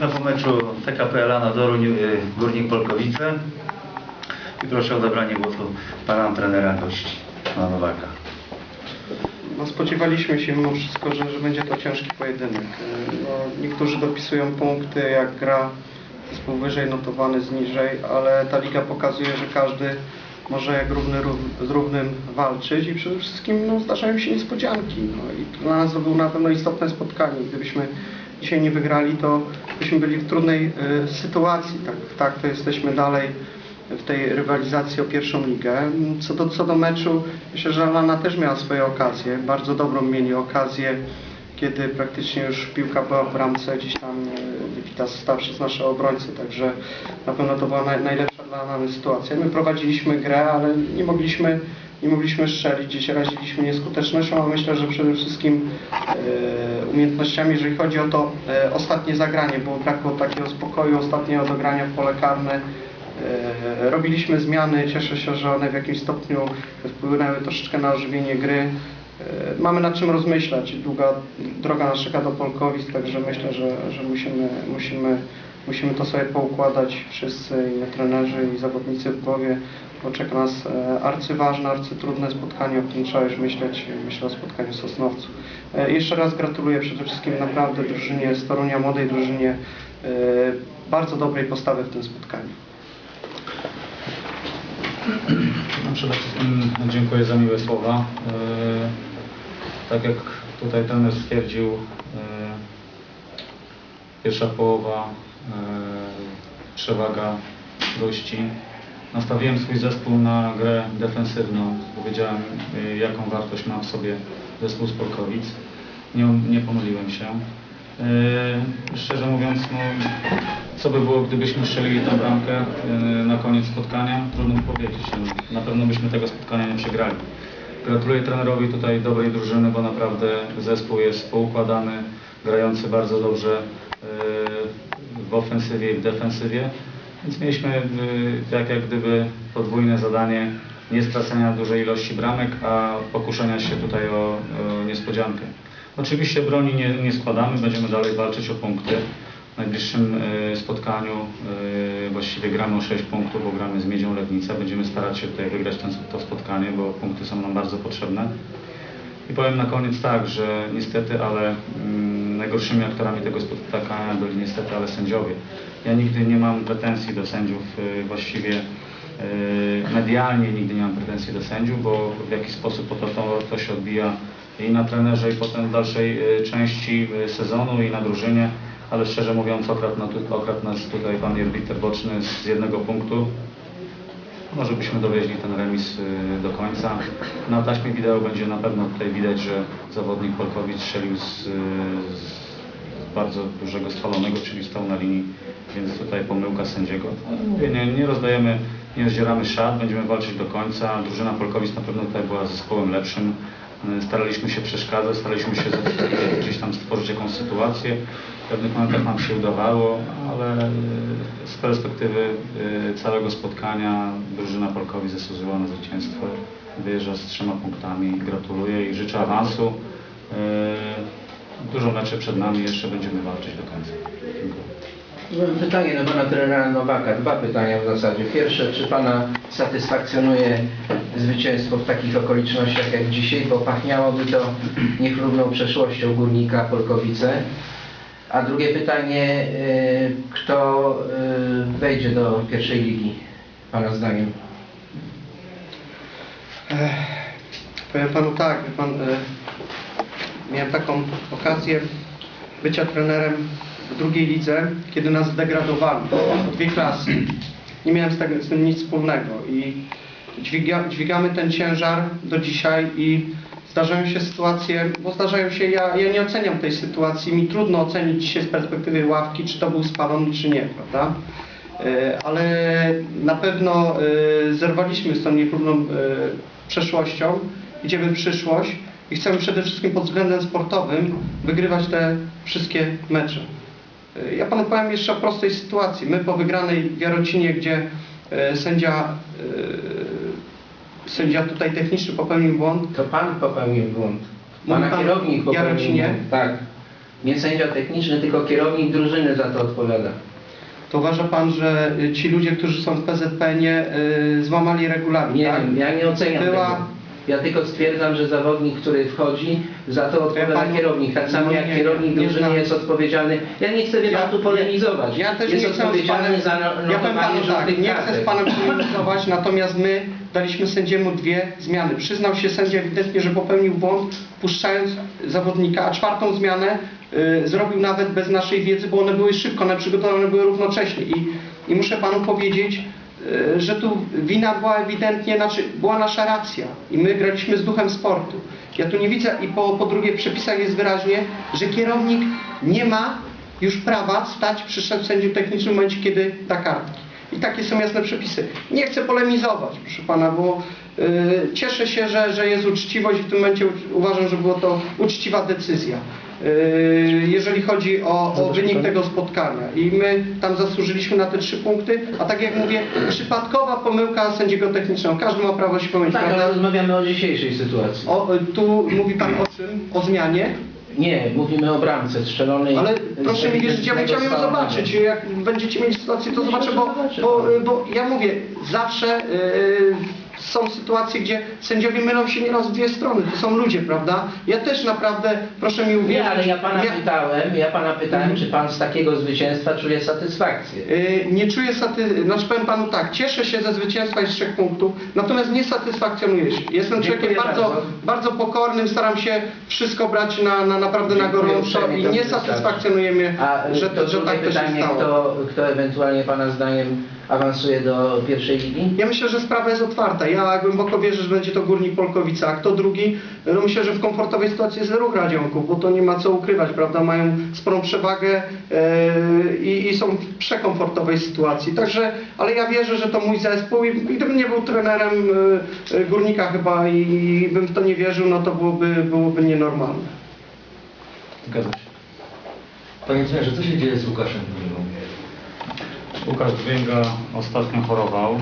No po meczu TKP Elana Doruń, y, Górnik Polkowice. I proszę o odebranie głosu pana trenera gości, pana Nowaka. No, spodziewaliśmy się mimo wszystko, że, że będzie to ciężki pojedynek. E, No, niektórzy dopisują punkty, jak gra zespół wyżej notowany z niżej, ale ta liga pokazuje, że każdy może jak równy rów- z równym walczyć i przede wszystkim no, zdarzają się niespodzianki. No, I dla nas to było na pewno istotne spotkanie. Gdybyśmy dzisiaj nie wygrali, to byśmy byli w trudnej e, sytuacji. Tak, tak to jesteśmy dalej w tej rywalizacji o pierwszą ligę. Co do, co do meczu, myślę, że Alana też miała swoje okazje. Bardzo dobrą mieli okazję, kiedy praktycznie już piłka była w bramce, gdzieś tam e, Witas stał przez nasze obrońcy, także na pewno to była naj, najlepsza dla nas sytuacja. My prowadziliśmy grę, ale nie mogliśmy, nie mogliśmy strzelić, gdzieś raziliśmy nieskutecznością, a myślę, że przede wszystkim e, umiejętnościami, jeżeli chodzi o to e, ostatnie zagranie, bo brakło takiego spokoju, ostatniego dogrania w pole karne. E, Robiliśmy zmiany, cieszę się, że one w jakimś stopniu wpłynęły troszeczkę na ożywienie gry. Mamy nad czym rozmyślać. Długa droga nas czeka do Polkowic, także myślę, że, że musimy, musimy, musimy to sobie poukładać wszyscy, i trenerzy, i zawodnicy w głowie, bo czeka nas e, arcyważne, arcytrudne spotkanie, o którym trzeba już myśleć, myślę o spotkaniu Sosnowców. E, Jeszcze raz gratuluję przede wszystkim naprawdę drużynie z Torunia, młodej drużynie, e, bardzo dobrej postawy w tym spotkaniu. No, przede wszystkim dziękuję za miłe słowa. Tak jak tutaj trener stwierdził, pierwsza połowa, przewaga gości. Nastawiłem swój zespół na grę defensywną. Powiedziałem, e, jaką wartość ma w sobie zespół z Polkowic. Nie, nie pomyliłem się. E, Szczerze mówiąc, no, co by było, gdybyśmy strzelili tę bramkę e, na koniec spotkania? Trudno mi powiedzieć. Na pewno byśmy tego spotkania nie przegrali. Gratuluję trenerowi tutaj dobrej drużyny, bo naprawdę zespół jest poukładany, grający bardzo dobrze e, w ofensywie i w defensywie. Więc mieliśmy tak jak gdyby podwójne zadanie nie stracenia dużej ilości bramek, a pokuszenia się tutaj o, o niespodziankę. Oczywiście broni nie, nie składamy, będziemy dalej walczyć o punkty. W najbliższym e, spotkaniu e, właściwie gramy o 6 punktów, bo gramy z Miedzią Legnica. Będziemy starać się tutaj wygrać ten, to spotkanie, bo punkty są nam bardzo potrzebne. I powiem na koniec tak, że niestety, ale mm, najgorszymi aktorami tego spotkania byli niestety, ale sędziowie. Ja nigdy nie mam pretensji do sędziów, y, właściwie y, medialnie nigdy nie mam pretensji do sędziów, bo w jakiś sposób to, to, to się odbija i na trenerze, i potem w dalszej y, części y, sezonu, i na drużynie, ale szczerze mówiąc, okradł, okradł nas tutaj pan arbiter boczny z jednego punktu. Może byśmy dowieźli ten remis y, do końca. Na taśmie wideo będzie na pewno tutaj widać, że zawodnik Polkowicz strzelił z, y, z bardzo dużego spalonego, czyli stał na linii, więc tutaj pomyłka sędziego. Ale mówię, nie, nie rozdajemy, nie rozdzieramy szat, będziemy walczyć do końca. Drużyna Polkowic na pewno tutaj była zespołem lepszym. Y, Staraliśmy się przeszkadzać, staraliśmy się gdzieś tam stworzyć jakąś sytuację. W pewnych momentach nam się udawało, ale y, z perspektywy y, całego spotkania drużyna Polkowi zasłużyła na zwycięstwo. Wyjeżdża z trzema punktami. Gratuluję i życzę awansu. Dużo meczy przed nami, jeszcze będziemy walczyć do końca. Dziękuję. Pytanie do pana trenera Nowaka. Dwa pytania w zasadzie. Pierwsze, czy pana satysfakcjonuje zwycięstwo w takich okolicznościach jak dzisiaj, bo pachniałoby to niechlubną przeszłością górnika Polkowice. A drugie pytanie, y, kto y, wejdzie do pierwszej ligi, pana zdaniem? Powiem panu tak, pan, e, miałem taką okazję bycia trenerem w drugiej lidze, kiedy nas zdegradowali o dwie klasy. Nie miałem z, tego, z tym nic wspólnego i dźwiga, dźwigamy ten ciężar do dzisiaj i zdarzają się sytuacje, bo zdarzają się, ja, ja nie oceniam tej sytuacji, mi trudno ocenić dzisiaj z perspektywy ławki, czy to był spalony, czy nie, prawda? E, ale na pewno e, zerwaliśmy z tą niechlubną e, przeszłością, idziemy w przyszłość i chcemy przede wszystkim pod względem sportowym wygrywać te wszystkie mecze. E, Ja panu powiem jeszcze o prostej sytuacji. My po wygranej w Jarocinie, gdzie e, sędzia, e, sędzia tutaj techniczny popełnił błąd, To pan popełnił błąd. Pana pan kierownik popełnił Jarocinie? błąd. Tak. Nie sędzia techniczny, tylko kierownik drużyny za to odpowiada. To uważa Pan, że ci ludzie, którzy są w PZPN-ie y, złamali regulamin, Nie tak? ja nie oceniam Była- tego. Ja tylko stwierdzam, że zawodnik, który wchodzi, za to odpowiada panu- kierownik. Tak samo jak nie, kierownik nie drużyny jest odpowiedzialny. Ja nie chcę wie pan tu polemizować. Ja też jest nie chcę z odpowiedzialny panem, za no- ja powiem panu tak, nie chcę z panem polemizować, natomiast my daliśmy sędziemu dwie zmiany. Przyznał się sędzia ewidentnie, że popełnił błąd, puszczając zawodnika, a czwartą zmianę y, zrobił nawet bez naszej wiedzy, bo one były szybko, one przygotowane były równocześnie i, i muszę panu powiedzieć, że tu wina była ewidentnie, znaczy była nasza racja i my graliśmy z duchem sportu. Ja tu nie widzę i po, po drugie w przepisach jest wyraźnie, że kierownik nie ma już prawa stać przy sędziu technicznym w momencie, kiedy da kartki. I takie są jasne przepisy. Nie chcę polemizować, proszę pana, bo y, cieszę się, że, że jest uczciwość i w tym momencie uważam, że była to uczciwa decyzja. Y, jeżeli chodzi o, o wynik tego spotkania i my tam zasłużyliśmy na te trzy punkty, a tak jak mówię, przypadkowa pomyłka sędziego technicznego, każdy ma prawo się pomylić, Tak, ale prawda? rozmawiamy o dzisiejszej sytuacji. O, y, tu mówi pan o czym? O zmianie? Nie, mówimy o bramce strzelonej. Ale proszę mi wierzyć, ja bym chciał ją zobaczyć. Jak będziecie mieli sytuację, to zobaczę, bo, bo, bo ja mówię, zawsze yy, są sytuacje, gdzie sędziowie mylą się nieraz w dwie strony. To są ludzie, prawda? Ja też naprawdę, proszę mi uwierzyć. Nie, ale ja pana ja- pytałem, ja pana pytałem, czy pan z takiego zwycięstwa czuje satysfakcję. Yy, Nie czuję saty... Znaczy powiem panu tak, cieszę się ze zwycięstwa i z trzech punktów, natomiast nie satysfakcjonuję się. Jestem człowiekiem bardzo, bardzo. bardzo pokornym, staram się wszystko brać na, na naprawdę na Dziękuję gorąco uprzejmie, i nie satysfakcjonuje mnie, A że, to, że tak to się stało. kto, kto ewentualnie pana zdaniem awansuje do pierwszej ligi? Ja myślę, że sprawa jest otwarta. Ja głęboko wierzę, że będzie to Górnik Polkowice, a kto drugi? No myślę, że w komfortowej sytuacji jest Ruch Radzionków, bo to nie ma co ukrywać, prawda? Mają sporą przewagę e, i, są w przekomfortowej sytuacji. Także, ale ja wierzę, że to mój zespół i, i gdybym nie był trenerem e, Górnika chyba i, i bym w to nie wierzył, no to byłoby, byłoby nienormalne. Zgadza się. Panie trenerze, co się dzieje z Łukaszem? Łukasz Dźwięga ostatnio chorował. Eee,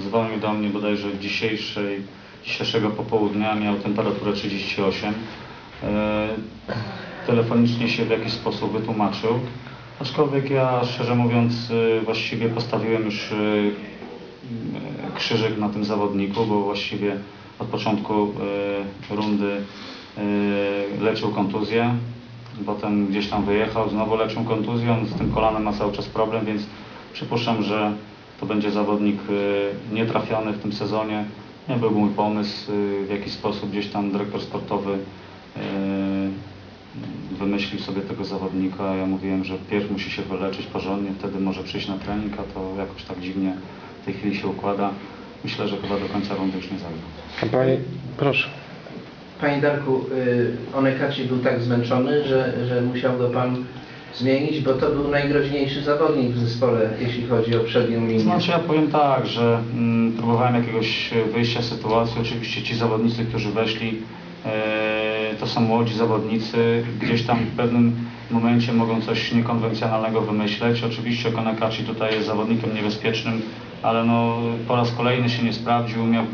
dzwonił do mnie bodajże dzisiejszej, dzisiejszego popołudnia, miał temperaturę 38. Eee, telefonicznie się w jakiś sposób wytłumaczył. Aczkolwiek ja szczerze mówiąc y, właściwie postawiłem już krzyżyk na tym zawodniku, bo właściwie od początku rundy leczył kontuzję. Potem gdzieś tam wyjechał, znowu leczył kontuzję, on z tym kolanem ma cały czas problem, więc przypuszczam, że to będzie zawodnik y, nietrafiony w tym sezonie. Nie był mój pomysł, y, w jaki sposób gdzieś tam dyrektor sportowy y, wymyślił sobie tego zawodnika. Ja mówiłem, że pierw musi się wyleczyć porządnie, wtedy może przyjść na trening, a to jakoś tak dziwnie w tej chwili się układa. Myślę, że chyba do końca rundy już nie zagra. Pani, proszę. Panie Darku, y, Onekaci był tak zmęczony, że, że musiał go pan zmienić, bo to był najgroźniejszy zawodnik w zespole, jeśli chodzi o przednią linię. Znaczy ja powiem tak, że mm, próbowałem jakiegoś wyjścia z sytuacji. Oczywiście ci zawodnicy, którzy weszli, e, to są młodzi zawodnicy. Gdzieś tam w pewnym momencie mogą coś niekonwencjonalnego wymyśleć. Oczywiście Konakaci tutaj jest zawodnikiem niebezpiecznym, ale no, po raz kolejny się nie sprawdził. Miał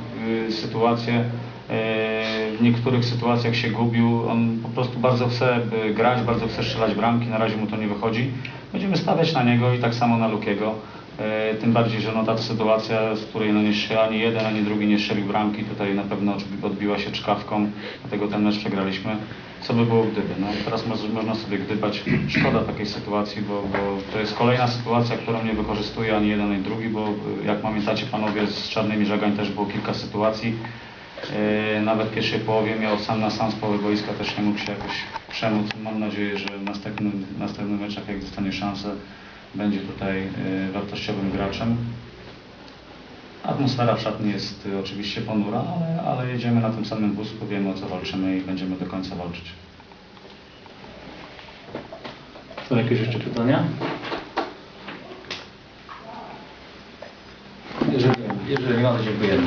y, sytuację, w niektórych sytuacjach się gubił. On po prostu bardzo chce grać, bardzo chce strzelać bramki. Na razie mu to nie wychodzi. Będziemy stawiać na niego i tak samo na Lukiego. E, Tym bardziej, że no ta sytuacja, z której no nie ani jeden, ani drugi nie strzelił bramki, tutaj na pewno odbiła się czkawką, dlatego ten mecz przegraliśmy. Co by było gdyby? No teraz moż- można sobie gdybać. Szkoda takiej sytuacji, bo, bo to jest kolejna sytuacja, którą nie wykorzystuje ani jeden, ani drugi, bo y, jak pamiętacie panowie z Czarnymi Żagań też było kilka sytuacji. E, Nawet w pierwszej połowie miał sam na sam z połowy boiska, też nie mógł się jakoś przemóc. Mam nadzieję, że w następnym, następnym meczach, jak dostanie szansę, będzie tutaj e, wartościowym graczem. Atmosfera w szatni jest e, oczywiście ponura, ale, ale jedziemy na tym samym wózku, wiemy o co walczymy i będziemy do końca walczyć. Są jakieś jeszcze pytania? Jeżeli, jeżeli nie ma, to dziękujemy.